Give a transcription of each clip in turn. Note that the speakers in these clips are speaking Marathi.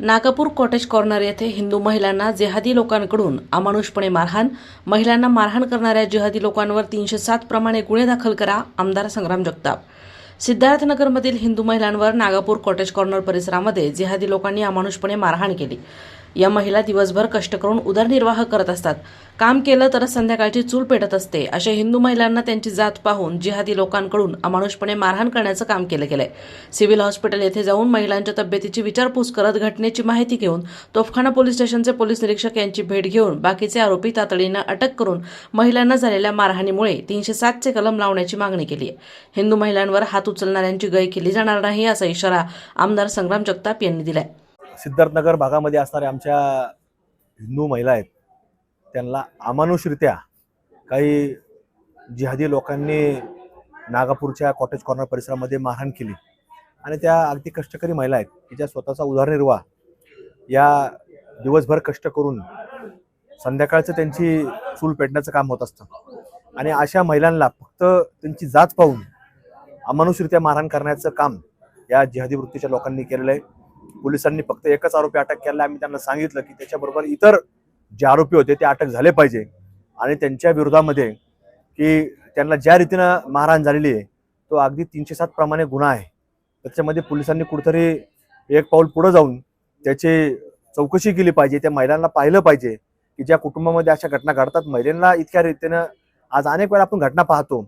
नागपूर कॉटेज कॉर्नर येथे हिंदू महिलांना जेहादी लोकांकडून अमानुषपणे मारहाण. महिलांना मारहाण करणाऱ्या जिहादी लोकांवर तीनशे सात प्रमाणे गुन्हे दाखल करा आमदार संग्राम जगताप. सिद्धार्थनगरमधील हिंदू महिलांवर नागपूर कॉटेज कॉर्नर परिसरामध्ये जिहादी लोकांनी अमानुषपणे मारहाण केली. या महिला दिवसभर कष्ट करून उदरनिर्वाह करत असतात. काम केलं तरच संध्याकाळची चूल पेटत असते अशा हिंदू महिलांना त्यांची जात पाहून जिहादी लोकांकडून अमानुषपणे मारहाण करण्याचं काम केलं गेलंय. सिव्हिल हॉस्पिटल येथे जाऊन महिलांच्या तब्येतीची विचारपूस करत घटनेची माहिती घेऊन तोफखाना पोलीस स्टेशनचे पोलीस निरीक्षक यांची भेट घेऊन बाकीचे आरोपी तातडीनं अटक करून महिलांना झालेल्या मारहाणीमुळे तीनशे सातचे कलम लावण्याची मागणी केली आहे हिंदू महिलांवर हात उचलणाऱ्यांची गय केली जाणार नाही असा इशारा आमदार संग्राम जगताप यांनी दिलाय. सिद्धार्थनगर भागामध्ये असणाऱ्या आमच्या हिंदू महिला आहेत. त्यांना अमानुषरित्या काही जिहादी लोकांनी नागापूरच्या कॉटेज कॉर्नर परिसरामध्ये मारहाण केली. आणि त्या अगदी कष्टकरी महिला आहेत. की ज्या स्वतःचा उदरनिर्वाह या दिवसभर कष्ट करून संध्याकाळचं त्यांची चूल पेटण्याचं काम होत असतं. आणि अशा महिलांना फक्त त्यांची जात पाहून अमानुषरित्या मारहाण करण्याचं काम या जिहादी वृत्तीच्या लोकांनी केलेलं आहे. पोलिसांनी फक्त एकच आरोपी अटक केला. आम्ही त्यांना सांगितलं की त्याच्याबरोबर इतर जे आरोपी होते ते अटक झाले पाहिजे. आणि त्यांच्या विरोधामध्ये की त्यांना ज्या रीतीनं मारहाण झालेली आहे तो अगदी तीनशे सात प्रमाणे गुन्हा आहे. त्याच्यामध्ये पोलिसांनी कुठेतरी एक पाऊल पुढे जाऊन त्याची चौकशी केली पाहिजे त्या महिलांना पाहिलं पाहिजे की ज्या कुटुंबामध्ये अशा घटना घडतात. महिलांना इतक्या रीतीनं आज अनेक वेळा आपण घटना पाहतो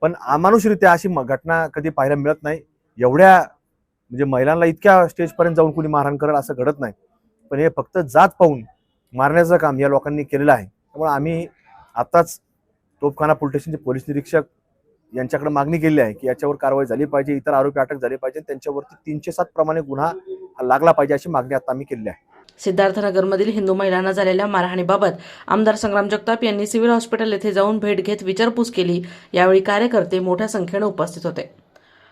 पण अमानुषरित्या अशी म- घटना कधी पाहायला मिळत नाही. एवढ्या म्हणजे महिलांना इतक्या स्टेजपर्यंत जाऊन कुणी मारहाण करेल असं घडत नाही. पण हे फक्त जात पाहून मारण्याचं काम या लोकांनी केलेलं आहे. त्यामुळे आम्ही आत्ताच तोपखाना पोलीस स्टेशनचे पोलीस निरीक्षक यांच्याकडे मागणी केली आहे की याच्यावर कारवाई झाली पाहिजे इतर आरोपी अटक झाली पाहिजे त्यांच्यावरती तीनशे सात प्रमाणे गुन्हा लागला पाहिजे अशी मागणी आता आम्ही केली आहे. सिद्धार्थनगरमधील हिंदू महिलांना झालेल्या मारहाणीबाबत आमदार संग्राम जगताप यांनी सिव्हिल हॉस्पिटल येथे जाऊन भेट घेत विचारपूस केली. यावेळी कार्यकर्ते मोठ्या संख्येनं उपस्थित होते.